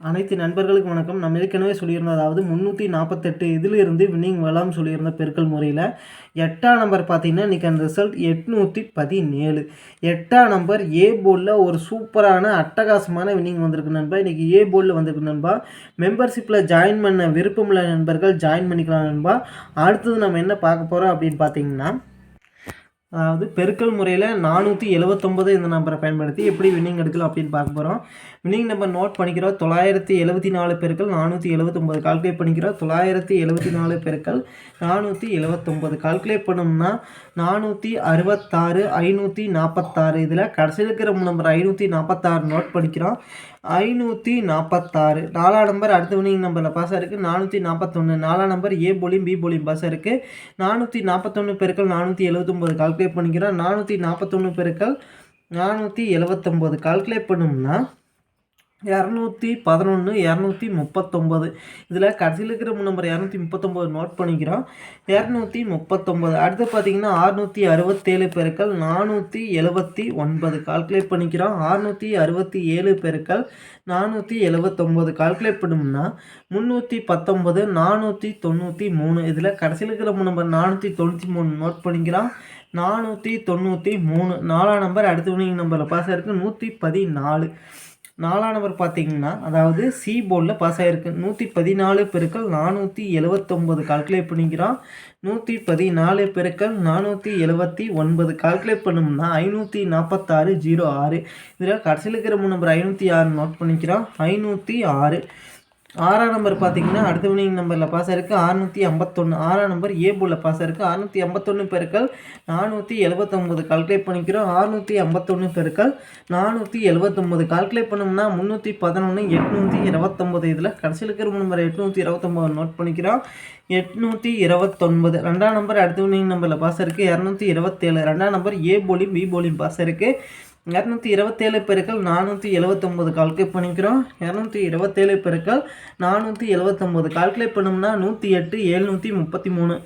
அனைத்து நண்பர்களுக்கும் வணக்கம். நம்ம ஏற்கனவே சொல்லியிருந்தோம் அதாவது முந்நூற்றி நாற்பத்தெட்டு இதிலிருந்து வின்னிங் வரலாம்னு சொல்லியிருந்த பெருக்கல் முறையில் எட்டாம் நம்பர் பார்த்தீங்கன்னா இன்றைக்கி அந்த ரிசல்ட் எட்நூற்றி பதினேழு. எட்டாம் நம்பர் ஏ போர்டில் ஒரு சூப்பரான அட்டகாசமான வின்னிங் வந்திருக்கு நண்பா. இன்றைக்கி ஏ போர்டில் வந்திருக்கு நண்பா. மெம்பர்ஷிப்பில் ஜாயின் பண்ண விருப்பமுள்ள நண்பர்கள் ஜாயின் பண்ணிக்கலாம் நண்பா. அடுத்தது நம்ம என்ன பார்க்க போகிறோம் அப்படின்னு பார்த்தீங்கன்னா அதாவது பெருக்கல் முறையில் நானூற்றி எழுவத்தொம்பது இந்த நம்பரை பயன்படுத்தி எப்படி வின்னிங் எடுக்கலாம் அப்படின்னு பார்க்க போகிறோம் வின்னிங் நம்பர் நோட் பண்ணிக்கிறோம். தொள்ளாயிரத்தி எழுபத்தி நாலு பெருக்கள் நானூற்றி எழுபத்தொம்பது கால்குலேட் பண்ணிக்கிறோம். தொள்ளாயிரத்தி எழுபத்தி நாலு பெருக்கள் நானூற்றி எழுவத்தொம்பது கால்குலேட் பண்ணோம்னா நானூற்றி அறுபத்தாறு ஐநூற்றி நாற்பத்தாறு இதில் கடைசியில் இருக்கிற நம்பர் ஐநூற்றி நாற்பத்தாறு நோட் பண்ணிக்கிறோம். ஐநூற்றி நாற்பத்தாறு நாலாம் நம்பர் அடுத்த வினிங் நம்பரில் பாஸ் இருக்குது நானூற்றி நாற்பத்தொன்று நாலாம் நம்பர் ஏ போலியும் பி போலியும் பாஸ் இருக்குது நானூற்றி நாற்பத்தொன்று பெருக்கள் நானூற்றி எழுபத்தொம்போது கால்குலேட் பண்ணிக்கிறோம். நானூற்றி நாற்பத்தொன்று பெருக்கள் நானூற்றி எழுபத்தொம்போது கால்குலேட் பண்ணோம்னா இரநூத்தி பதினொன்று இரநூத்தி முப்பத்தொம்பது. இதில் கடைசியில் இருக்கிற நம்பர் இரநூத்தி முப்பத்தொம்பது நோட் பண்ணிக்கிறோம். இரநூத்தி முப்பத்தொம்பது. அடுத்து பார்த்தீங்கன்னா அறுநூற்றி அறுபத்தேழு பெருக்கள் நானூற்றி எழுபத்தி ஒன்பது. கால்குலேட் பண்ணிக்கிறோம். அறுநூற்றி அறுபத்தி ஏழு பெருக்கள் நானூற்றி எழுபத்தொம்போது கால்குலேட் பண்ணோம்னா முந்நூற்றி பத்தொம்பது நானூற்றி தொண்ணூற்றி மூணு. இதில் கடைசியில் இருக்கிற நம்பர் நானூற்றி தொண்ணூற்றி மூணு நோட் பண்ணிக்கிறோம். நானூற்றி தொண்ணூற்றி மூணு. நாலாம் நம்பர் அடுத்த வினிங் நம்பரில் பாஸ் ஆயிருக்கு. நூற்றி பதினாலு. நாலானவர் பார்த்தீங்கன்னா அதாவது சி போர்டில் பாஸ் ஆகிருக்கு நூற்றி பதினாலு பெருக்கள் நானூற்றி எழுவத்தொம்பது கால்குலேட் பண்ணிக்கிறோம். நூற்றி பதினாலு பெருக்கள் நானூற்றி எழுபத்தி ஒன்பது கால்குலேட் பண்ணோம்னா ஐநூற்றி நாற்பத்தாறு ஜீரோ ஆறு. இதில் கடைசியில் இருக்கிற மூணு நம்பர் ஐநூற்றி ஆறு நோட் பண்ணிக்கிறோம். ஐநூற்றி ஆறு. ஆறாம் நம்பர் பார்த்தீங்கன்னா அடுத்த வினிங் நம்பரில் பாஸ் ஆயிருக்கு அறுநூற்றி ஐம்பத்தொன்று ஆறாம் நம்பர் ஏ போலில் பாஸ் ஆயிருக்கு அறுநூற்றி ஐம்பத்தொன்று பெருக்கள் நானூற்றி எழுபத்தொம்போது கால்குலேட் பண்ணிக்கிறோம் அறுநூற்றி ஐம்பத்தொன்று பெருக்கள் நானூற்றி எழுபத்தொம்போது கால்குலேட் பண்ணோம்னா முந்நூற்றி பதினொன்று எட்நூற்றி இருபத்தொம்போது இதில் கடைசியில் இருக்கிற நம்பர் எட்நூற்றி இருபத்தொம்போது நோட் பண்ணிக்கிறோம். எட்நூற்றி இருபத்தொன்பது ரெண்டாம் நம்பர் அடுத்த வினிங் நம்பரில் பாஸ் இருக்குது இரநூத்தி இருபத்தேழு. ரெண்டாம் நம்பர் ஏ போலியும் பி போலியும் பாஸ் இருக்குது இரநூத்தி இருபத்தேழு பெருக்கள் நானூற்றி எழுவத்தொம்போது கால்குலேட் பண்ணிக்கிறோம். இரநூத்தி இருபத்தேழு பெருக்கள் நானூற்றி எழுபத்தொம்போது கால்குலேட் பண்ணோம்னா நூற்றி எட்டு ஏழ்நூற்றி முப்பத்தி மூணு.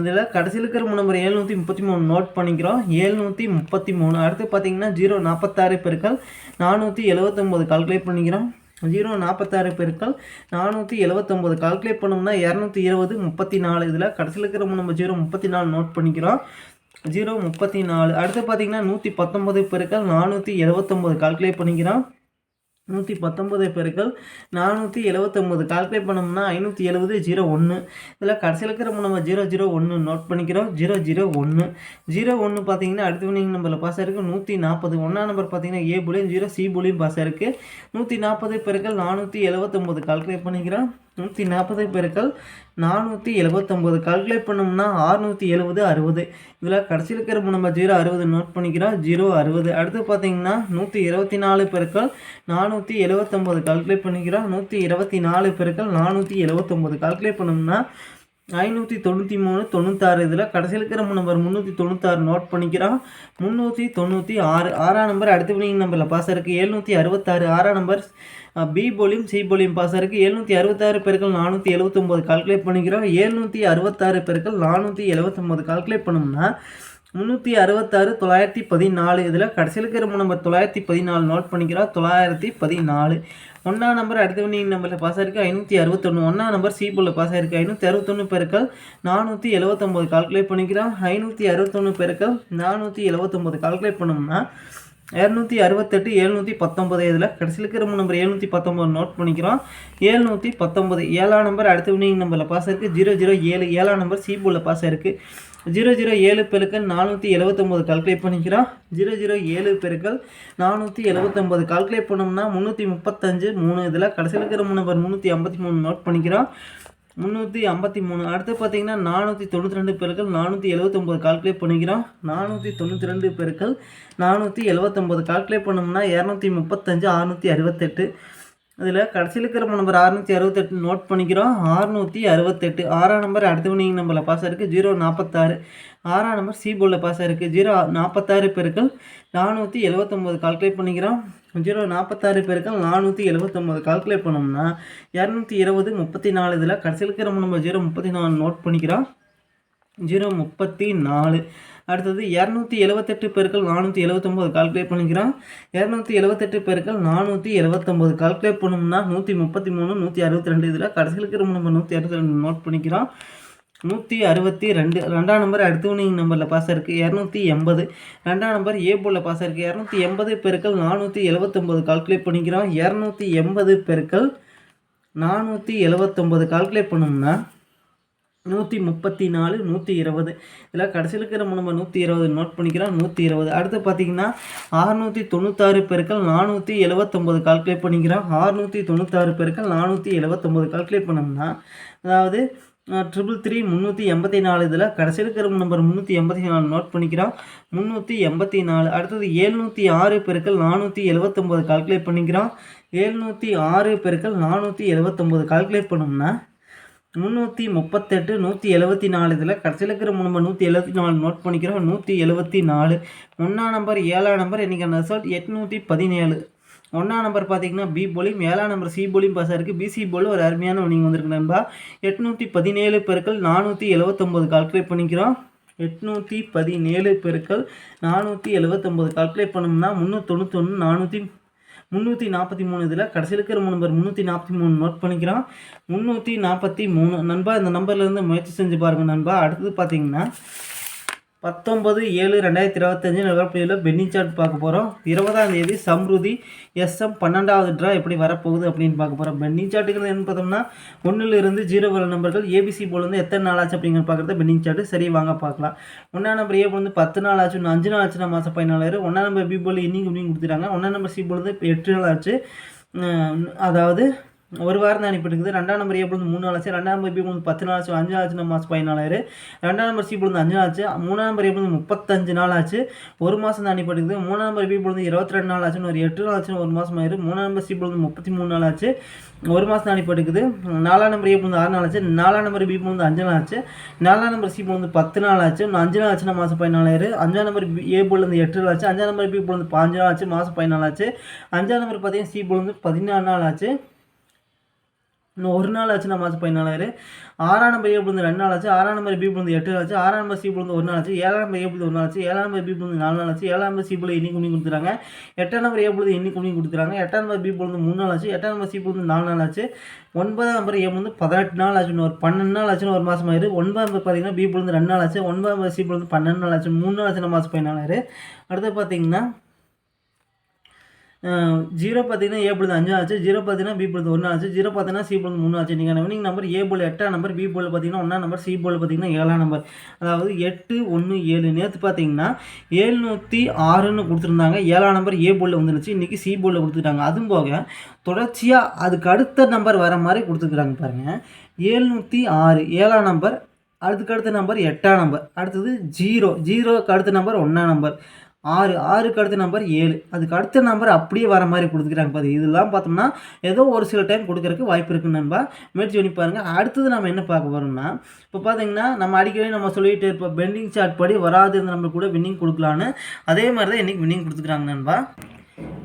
இதில் கடைசியில் இருக்கிற நம்பர் ஏழ்நூற்றி முப்பத்தி மூணு நோட் பண்ணிக்கிறோம். ஏழ்நூற்றி முப்பத்தி மூணு. அடுத்து பார்த்திங்கன்னா ஜீரோ நாற்பத்தாறு பெருக்கள் நானூற்றி எழுவத்தொம்போது கால்குலேட் பண்ணிக்கிறோம். ஜீரோ நாற்பத்தாறு பெருக்கள் நானூற்றி எழுபத்தொம்போது கால்குலேட் பண்ணோம்னா இரநூத்தி இருபது முப்பத்தி நாலு. இதில் கடைசியில் இருக்கிற நம்ம ஜீரோ முப்பத்தி நாலு நோட் பண்ணிக்கிறோம். ஜீரோ முப்பத்தி நாலு. அடுத்து பார்த்தீங்கன்னா நூற்றி பத்தொம்பது பெருக்கள் நானூற்றி எழுபத்தொம்போது கால்குலேட் பண்ணிக்கிறோம். நூற்றி பத்தொம்பது பெருக்கள் நானூற்றி எழுபத்தொம்போது கால்குலேட் பண்ணோம்னா ஐநூற்றி எழுபது ஜீரோ ஒன்று இதில் கடைசியில் இருக்கிற நம்ம ஜீரோ ஜீரோ ஒன்று நோட் பண்ணிக்கிறோம். ஜீரோ ஜீரோ ஒன்று ஜீரோ ஒன்று பார்த்தீங்கன்னா அடுத்த வினிங் நம்பரில் பாஸ் ஆயிருக்கு. நூற்றி நாற்பது ஒன்றாம் நம்பர் பார்த்தீங்கன்னா ஏ புலியும் ஜீரோ சி புலியும் பாஸ் ஆயிருக்கு. நூற்றி நாற்பது பெருக்கள் நானூற்றி எழுபத்தொம்போது கால்குலேட் பண்ணிக்கிறோம். நூற்றி நாற்பது பெருக்கள் நானூற்றி எழுபத்தொம்போது கால்குலேட் பண்ணோம்னா ஆறுநூற்றி எழுபது அறுபது. இதில் கடைசியில் இருக்கிற நம்ம ஜீரோ அறுபது நோட் பண்ணிக்கிறோம். ஜீரோ அறுபது. அடுத்து பார்த்தீங்கன்னா நூற்றி இருபத்தி நாலு பெருக்கள் நானூற்றி எழுபத்தொம்போது கால்குலேட் பண்ணிக்கிறோம். நூற்றி இருபத்தி நாலு பெருக்கள் நானூற்றி எழுபத்தொம்போது கால்குலேட் பண்ணோம்னா ஐநூற்றி தொண்ணூற்றி மூணு தொண்ணூத்தாறு இதில் கடைசியில் இருக்கிற நம்பர் முந்நூற்றி தொண்ணூத்தாறு நோட் பண்ணிக்கிறோம் முந்நூற்றி தொண்ணூற்றி ஆறு ஆறாம் நம்பர் அடுத்த வினிங் நம்பரில் பாஸ் இருக்குது எழுநூற்றி அறுபத்தாறு ஆறாம் நம்பர் பி போலியும் சி போலியும் பாஸ் இருக்குது எழுநூற்றி அறுபத்தாறு பெருக்கள் நானூற்றி எழுபத்தொம்போது கால்குலேட் பண்ணிக்கிறோம். எழுநூற்றி அறுபத்தாறு பெருக்கள் நானூற்றி எழுபத்தொம்போது கால்குலேட் பண்ணோம்னா முந்நூற்றி அறுபத்தாறு தொள்ளாயிரத்தி பதினாலு இதில் கடைசியில் இருக்கிற நம்பர் தொள்ளாயிரத்தி பதினாலு நோட் பண்ணிக்கிறோம். தொள்ளாயிரத்தி பதினாலு. ஒன்றாம் நம்பர் அடுத்த வினிங் நம்பரில் பாஸ் ஆயிருக்கு. ஐநூற்றி அறுபத்தொன்று ஒன்றாம் நம்பர் சி போலில் பாஸ் ஆயிருக்கு. ஐநூற்றி அறுபத்தொன்று பெருக்கள் நானூற்றி எழுபத்தொம்போது கால்குலேட் பண்ணிக்கிறோம். ஐநூற்றி அறுபத்தொன்று பெருக்கள் நானூற்றி எழுபத்தொம்போது கால்குலேட் பண்ணோம்னா இரநூத்தி அறுபத்தெட்டு எழுநூற்றி பத்தொம்பது இதில் கடைசியில் இருக்கிற நம்பர் எழுநூற்றி பத்தொம்பது நோட் பண்ணிக்கிறோம். எழுநூற்றி பத்தொம்பது ஏழாம் நம்பர் அடுத்த வினிங் நம்பரில் பாஸ் இருக்குது ஜீரோ ஜீரோ ஏழு ஏழாம் நம்பர் சி பாஸ் இருக்குது ஜீரோ ஜீரோ ஏழு பெருக்கள் நானூற்றி எழுபத்தொம்போது கால்குலேட் பண்ணிக்கிறோம். ஜீரோ ஜீரோ ஏழு பெருக்கள் நானூற்றி எழுபத்தொம்போது கால்குலேட் பண்ணோம்னா முந்நூற்றி முப்பத்தஞ்சு மூணு இதில் கடைசியில் இருக்கிற நம்பர் முந்நூற்றி ஐம்பத்தி மூணு நோட் பண்ணிக்கிறோம். முந்நூற்றி ஐம்பத்தி மூணு. அடுத்து பார்த்தீங்கன்னா நானூற்றி தொண்ணூற்றி ரெண்டு பெருக்கள் நானூற்றி எழுபத்தொம்போது கால்குலேட் பண்ணிக்கிறோம். நானூற்றி தொண்ணூற்றி ரெண்டு பெருக்கள் நானூற்றி எழுபத்தொம்போது கால்குலேட் பண்ணோம்னா இரநூத்தி முப்பத்தஞ்சு அறுநூற்றி அறுபத்தெட்டு. அதில் கடைசியில் இருக்கிற நம்பர் அறுநூற்றி அறுபத்தெட்டு நோட் பண்ணிக்கிறோம். அறுநூற்றி அறுபத்தெட்டு. ஆறாம் நம்பர் அடுத்த வினிங் நம்பரில் பாஸ் இருக்குது ஜீரோ நாற்பத்தாறு. ஆறாம் நம்பர் சி போர்டில் பாஸ் ஆயிருக்கு. ஜீரோ நாற்பத்தாறு பெருக்கள் நானூற்றி எழுபத்தொம்போது கால்குலேட் பண்ணிக்கிறோம். ஜீரோ நாற்பத்தாறு பெருக்கள் நானூற்றி எழுபத்தொம்போது கால்குலேட் பண்ணோம்னா இரநூத்தி இருபது முப்பத்தி நாலு இதில் கடைசியில் இருக்கிற நம்பர் ஜீரோ முப்பத்தி நாலு நோட் பண்ணிக்கிறோம். ஜீரோ முப்பத்தி நாலு. அடுத்தது இரநூத்தி எழுவத்தெட்டு பெருக்கள் நானூற்றி எழுவத்தொம்போது கால்குலேட் பண்ணிக்கிறோம். இரநூத்தி எழுவத்தெட்டு பெருக்கள் நானூற்றி எழுவத்தொம்போது கால்குலேட் பண்ணோம்னா நூற்றி முப்பத்தி மூணு நூற்றி அறுபத்தி ரெண்டு இதில் கடைசிகளுக்கு ரொம்ப நம்ம நூற்றி அறுபத்தி ரெண்டு நோட் பண்ணிக்கிறோம். நூற்றி அறுபத்தி ரெண்டு ரெண்டாம் நம்பர் அடுத்தவனிங் நம்பரில் பாஸ் இருக்குது இரநூத்தி எண்பது ரெண்டாம் நம்பர் ஏ போலில் பாஸ் இருக்குது இரநூத்தி எண்பது பெருக்கள் நானூற்றி எழுவத்தொம்போது கால்குலேட் பண்ணிக்கிறோம். இரநூத்தி எண்பது பெருக்கள் நானூற்றி எழுவத்தொம்போது கால்குலேட் பண்ணோம்னா நூற்றி முப்பத்தி நாலு நூற்றி இருபது. இதில் கடைசியில் இருக்கிற நம்ம நூற்றி இருபது நோட் பண்ணிக்கிறோம். நூற்றி இருபது. அடுத்து பார்த்தீங்கன்னா ஆறுநூற்றி தொண்ணூத்தாறு பெருக்கள் நானூற்றி எழுவத்தொம்போது கால்குலேட் பண்ணிக்கிறோம். ஆறுநூற்றி தொண்ணூத்தாறு பெருக்கள் நானூற்றி எழுவத்தொம்போது கால்குலேட் பண்ணோம்னா அதாவது ட்ரிபிள் த்ரீ முந்நூற்றி எண்பத்தி நாலு. இதில் கடைசியில் இருக்கிற நம்பர் முந்நூற்றி எண்பத்தி நாலு நோட் பண்ணிக்கிறோம். முந்நூற்றி எண்பத்தி நாலு. அடுத்தது ஏழ்நூற்றி ஆறு பெருக்கள் நானூற்றி எழுவத்தொம்போது கால்குலேட் பண்ணிக்கிறோம். ஏழ்நூற்றி ஆறு பெருக்கள் நானூற்றி எழுவத்தொம்போது கால்குலேட் பண்ணோம்னா முந்நூற்றி முப்பத்தெட்டு நூற்றி எழுபத்தி நாலு இதில் கடைசியில் இருக்கிற நம்பர் நூற்றி எழுபத்தி நாலு நோட் பண்ணிக்கிறோம். நூற்றி எழுபத்தி நாலு ஒன்றாம் நம்பர் ஏழாம் நம்பர் இன்றைக்கான ரிசல்ட் எட்நூற்றி பதினேழு. ஒன்றாம் நம்பர் பார்த்தீங்கன்னா பி போலியும் ஏழாம் நம்பர் சி போலியும் பாஸ் இருக்குது பிசி போலும் ஒரு அருமையான நீங்கள் வந்திருக்கு நண்பா. எட்நூற்றி பதினேழு பெருக்கள் நானூற்றி எழுபத்தொம்போது கால்குலேட் பண்ணிக்கிறோம். எட்நூற்றி பதினேழு பெருக்கள் நானூற்றி எழுபத்தொம்போது கால்குலேட் பண்ணோம்னா முந்நூற்றி நானூற்றி முந்நூற்றி நாற்பத்தி மூணு இதில் கடைசியில் இருக்கிற நம்பர் முந்நூற்றி நாற்பத்தி மூணு நோட் பண்ணிக்கிறோம். முந்நூற்றி நாற்பத்தி மூணு. நண்பா இந்த நம்பர்லேருந்து முயற்சி செஞ்சு பாருங்கள் நண்பா. அடுத்தது பார்த்தீங்கன்னா பத்தொன்பது ஏழு ரெண்டாயிரத்தி இருபத்தஞ்சு நகர்ப்புறையில் பென்னிங் சார்ட் பார்க்க போகிறோம் இருபதாம் தேதி சம்ருதி எஸ்எம் பன்னெண்டாவது ட்ரா எப்படி வரப்போகுது அப்படின்னு பார்க்க போகிறோம் பென்னிங் சார்ட்டுங்கிறது என்ன பார்த்தோம்னா ஒன்றிலிருந்து ஜீரோ வர நம்பர்கள் ஏபிசி போல் வந்து எத்தனை நாள் ஆச்சு அப்படிங்கிற பார்க்குறது பென்னிங் சார்ட்டு. சரி வாங்க பார்க்கலாம். ஒன்றா நம்பர் ஏ போல் வந்து பத்து நாள் ஆச்சு இன்னும் அஞ்சு நாள் ஆச்சுன்னா மாதம் பதினாலாயிரம். ஒன்றா நம்பர் பி போல் இன்னிங் இப்படின்னு கொடுத்துட்டாங்க. ஒன்றா நம்பர் சி போல் வந்து எட்டு நாள் ஆச்சு. அதாவது ஒரு வாரம் தான் அனுப்பிட்டு ரெண்டாம் நம்பர் ஏ வந்து மூணு நாள் ஆச்சு ரெண்டாம் நம்பர் பி வந்து பத்து நாள் ஆச்சு அஞ்சு நாளாச்சு நம்ம மாதம் பதினாலாயிரம் ரெண்டாம் நம்பர் சி பொழுது அஞ்சு நாளாச்சு மூணாம் நம்பர் ஏ வந்து முப்பத்தஞ்சு நாள் ஆச்சு ஒரு மாதம் தான் அனுப்பிட்டு மூணாம் நம்பர் பி வந்து இருபத்தி ரெண்டு நாள் ஆச்சுன்னு ஒரு எட்டு நாள் ஆச்சுன்னு ஒரு மாதம் ஆயிரு மூணாம் நம்பர் சி வந்து முப்பத்தி மூணு நாள் ஆச்சு ஒரு மாதம் தான் அனுப்பிட்டு நாலாம் நம்பர் ஏ வந்து ஆறு நாள் ஆச்சு நாலாம் நம்பர் பி வந்து அஞ்சு நாள் ஆச்சு நாலாம் நம்பர் சி வந்து பத்து நாள் ஆச்சு இன்னும் அஞ்சு நாள் ஆச்சுன்னா மாதம் பதினாலாயிரம் அஞ்சாம் நம்பர் ஏ வந்து எட்டு நாள் ஆச்சு அஞ்சாம் நம்பர் பி வந்து பாஞ்சு நாள் ஆச்சு மாதம் பதினாலு ஆச்சு அஞ்சாம் நம்பர் பார்த்தீங்கன்னா சி வந்து பதினாலு நாள் ஆச்சு இன்னும் ஒரு நாள் ஆச்சு நான் மாதம் பதினாலாயிரம் ஆறாம் நம்பர் ஏ புழுந்து ரெண்டு நாள் ஆச்சு ஆறாம் நம்பர் பி புழுந்து எட்டு நாள் ஆச்சு ஆறாம் நம்பர் சி புழுந்து ஒரு நாள் ஆச்சு ஏழாம் நம்பர் ஏ புழுந்து ஒரு நாள் ஆச்சு ஏழாம் நம்பர் பி புழுந்து நாலு நாள் ஆச்சு ஏழாம் நம்பர் சி புழுந்து இன்னி குனி கொடுத்துறாங்க எட்டாம் நம்பர் ஏ புழுந்து இன்னி குனி கொடுத்துறாங்க எட்டாம் நம்பர் பி புழுந்து மூணு நாள் ஆச்சு எட்டாம் நம்பர் சி புழுந்து நாலு நாள் ஆச்சு ஒன்பதாம் நம்பர் ஏ புழுந்து பதினெட்டு நாள் ஆச்சு ஒரு பன்னெண்டு நாள் ஆச்சுன்னு ஒரு மாதம் ஆயிரு ஒன்பதாம் நம்பர் பார்த்தீங்கன்னா பி புழுந்து ரெண்டு நாள் ஆச்சு ஒன்பதாம் நம்பர் சி புழுந்து பன்னெண்டு நாள் ஆச்சு மூணு நாள் ஆச்சு மாதம் பதினாலாயிரம் அடுத்து பார்த்தீங்கன்னா ஜீரோ பார்த்தீங்கன்னா ஏ பிள்ளை அஞ்சு ஆச்சு. ஜீரோ பார்த்தீங்கன்னா பி பிள்ளை ஒன்று ஆச்சு. ஜீரோ பார்த்தீங்கன்னா சி பிள்ளை மூணு ஆச்சு. நீங்கள் வினிங் நம்பர் ஏ போல் எட்டாம் நம்பர் பி போல் பார்த்தீங்கன்னா ஒன்றா நம்பர் சி போல் பார்த்தீங்கன்னா ஏழாம் நம்பர். அதாவது எட்டு ஒன்று ஏழு. நேற்று பார்த்தீங்கன்னா ஏழ்நூற்றி ஆறுன்னு கொடுத்துருந்தாங்க. ஏழாம் நம்பர் ஏ போலில் வந்துருச்சு. இன்றைக்கி சி போலில் கொடுத்துட்டாங்க. அதுவும் போக தொடர்ச்சியாக அதுக்கு அடுத்த நம்பர் வர மாதிரி கொடுத்துருக்குறாங்க பாருங்கள் ஏழ்நூற்றி ஆறு ஏழாம் நம்பர். அதுக்கு அடுத்த நம்பர் எட்டாம் நம்பர். அடுத்தது ஜீரோ. ஜீரோக்கு அடுத்த நம்பர் ஒன்றாம் நம்பர். ஆறு ஆறுக்கு அடுத்த நம்பர் ஏழு. அதுக்கு அடுத்த நம்பர் அப்படியே வர மாதிரி கொடுத்துக்கிறாங்க பாரு. இதெல்லாம் பார்த்தோம்னா ஏதோ ஒரு சில டைம் கொடுக்குறதுக்கு வாய்ப்பு இருக்குன்னு நண்பா. முயற்சி பண்ணி பாருங்கள் அடுத்தது நம்ம என்ன பார்க்க போகிறோம்னா இப்போ பார்த்தீங்கன்னா நம்ம அடிக்கடி நம்ம சொல்லிகிட்டு இருப்போம் பெண்டிங் சார்ட் படி வராது நம்ம கூட வின்னிங் கொடுக்கலான்னு அதே மாதிரி தான் இன்றைக்கி வின்னிங் கொடுத்துக்கிறாங்க நண்பா.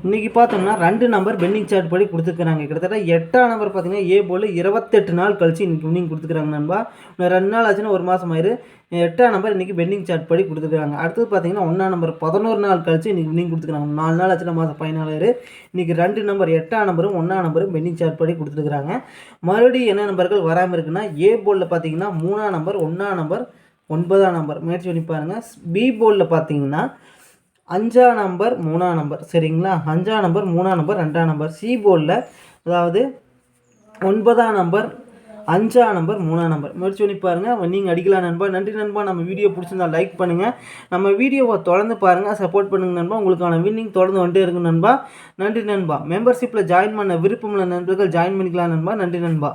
இன்றைக்கி பார்த்தோம்னா ரெண்டு நம்பர் பெண்டிங் சார்ட் படி கொடுத்துருக்குறாங்க. கிட்டத்தட்ட எட்டாம் நம்பர் பார்த்தீங்கன்னா ஏ போல் இருபத்தெட்டு நாள் கழிச்சு இன்றைக்கி வின்னிங் கொடுத்துருக்காங்க நண்பா. ரெண்டு நாள் ஆச்சுன்னா ஒரு மாதம் ஆயிரு. எட்டாம் நம்பர் இன்றைக்கி பெண்டிங் சார்ட் படி கொடுத்துருக்காங்க. அடுத்தது பார்த்தீங்கன்னா ஒன்றாம் நம்பர் பதினோரு நாள் கழிச்சு இன்றைக்கி வின்னிங் கொடுத்துருக்காங்க நாலு நாள் ஆச்சுன்னா மாதம் பதினாலாயிரு. இன்றைக்கி ரெண்டு நம்பர் எட்டாம் நம்பரும் ஒன்றாம் நம்பரும் பெண்டிங் சார்ட் படி கொடுத்துருக்குறாங்க. மறுபடியும் என்ன நம்பர்கள் வராமல் இருக்குன்னா ஏ போலில் பார்த்தீங்கன்னா மூணாம் நம்பர் ஒன்றாம் நம்பர் ஒன்பதாம் நம்பர் முயற்சி பண்ணி பாருங்கள் பி போர்டில் பார்த்தீங்கன்னா அஞ்சாம் நம்பர் மூணாம் நம்பர். சரிங்களா? அஞ்சாம் நம்பர் மூணாம் நம்பர் ரெண்டாம் நம்பர். சி போர்டில் அதாவது ஒன்பதாம் நம்பர் அஞ்சாம் நம்பர் மூணாம் நம்பர். முயற்சி பண்ணி பாருங்கள் நீங்கள் அடிக்கலாம் நண்பா. நன்றி நண்பா. நம்ம வீடியோ பிடிச்சிருந்தா லைக் பண்ணுங்கள் நம்ம வீடியோவை தொடர்ந்து பாருங்கள் சப்போர்ட் பண்ணுங்கள் நண்பா. உங்களுக்கான வின்னிங் தொடர்ந்து வந்துட்டே இருக்கும் நண்பா. நன்றி நண்பா. மெம்பர்ஷிப்பில் ஜாயின் பண்ண விருப்பமுள்ள நண்பர்கள் ஜாயின் பண்ணிக்கலாம் நண்பா. நன்றி நண்பா.